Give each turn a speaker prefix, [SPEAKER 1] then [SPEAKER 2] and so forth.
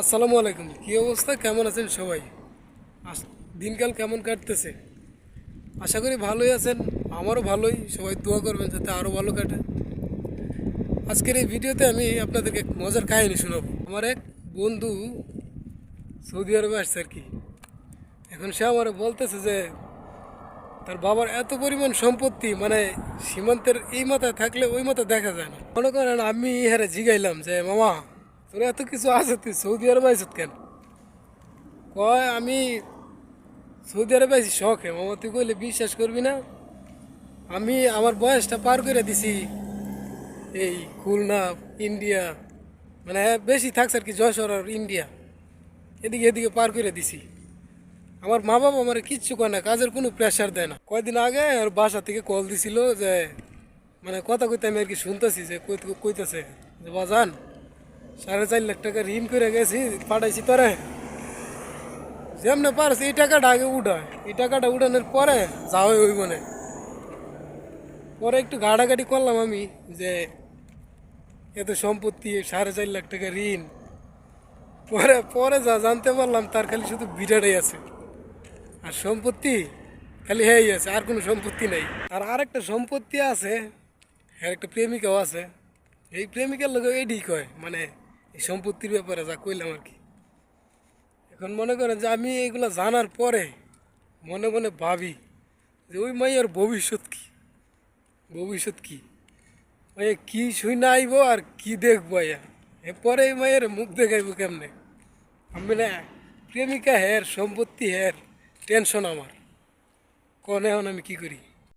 [SPEAKER 1] আসসালামু আলাইকুম। কী অবস্থা? কেমন আছেন সবাই? দিনকাল কেমন কাটতেছে? আশা করি ভালোই আছেন। আমারও ভালোই। সবাই দোয়া করবেন যাতে আরও ভালো কাটে। আজকের এই ভিডিওতে আমি আপনাদেরকে এক মজার কাহিনী শোনাবো। আমার এক বন্ধু সৌদি আরবে আসছে আর কি। এখন সে আমার বলতেছে যে, তার বাবার এত পরিমাণ সম্পত্তি মানে সীমান্তের এই মাথায় থাকলে ওই মাথায় দেখা যায় না। মনে করেন আমি হ্যাঁ জিগাইলাম যে, মামা তোর এত কিছু আছে, তুই সৌদি আরবে আইসত কেন? কয়, আমি সৌদি আরবে আইসি শখে। মামা, তুই কইলে বিশ্বাস করবি না? আমি আমার বয়সটা পার করে দিছি। এই খুলনা, ইন্ডিয়া মানে বেশি থাকছে আর কি, যশোর আর ইন্ডিয়া। এদিকে এদিকে পার করে দিছি। আমার মা বাবা আমার কিচ্ছু করে না, কাজের কোনো প্রেশার দেয় না। কয়দিন আগে আর বাসা থেকে কল দিছিল যে মানে কথা কইতে আমি আর কি শুনতেছি যে, কই- কইতেছে? যে, বাজান সাড়ে চার লাখ টাকা ঋণ করে গেছি, পাঠাইছি তোরে। যেমনে পারছে এই টাকাটা আগে উঠায়। এই টাকাটা উঠানোর পরে যাওয়া ওই মনে পরে একটু ঘাটাঘাটি করলাম আমি যে এত সম্পত্তি, সাড়ে চার লাখ টাকা ঋণ। পরে পরে যা জানতে পারলাম, তার খালি শুধু বিড়াটাই আছে। আর সম্পত্তি খালি হ্যাঁ আছে, আর কোনো সম্পত্তি নাই। আর আরেকটা সম্পত্তি আছে হ্যাঁ একটা প্রেমিকাও আছে। এই প্রেমিকার লোক এডি কয় মানে এই সম্পত্তির ব্যাপারে যা কইলাম আর কি। এখন মনে করেন যে আমি এইগুলো জানার পরে মনে মনে ভাবি যে ওই মাইয়ার ভবিষ্যৎ কি? ভবিষ্যৎ কি? মাইয়া কি শুই না আইব আর কি দেখব ইয়া এরপরে এই মায়ের মুখ দেখাইব কেমনে? আমি না প্রেমিকা হের, সম্পত্তি হের, টেনশন আমার। কনে এখন আমি কি করি?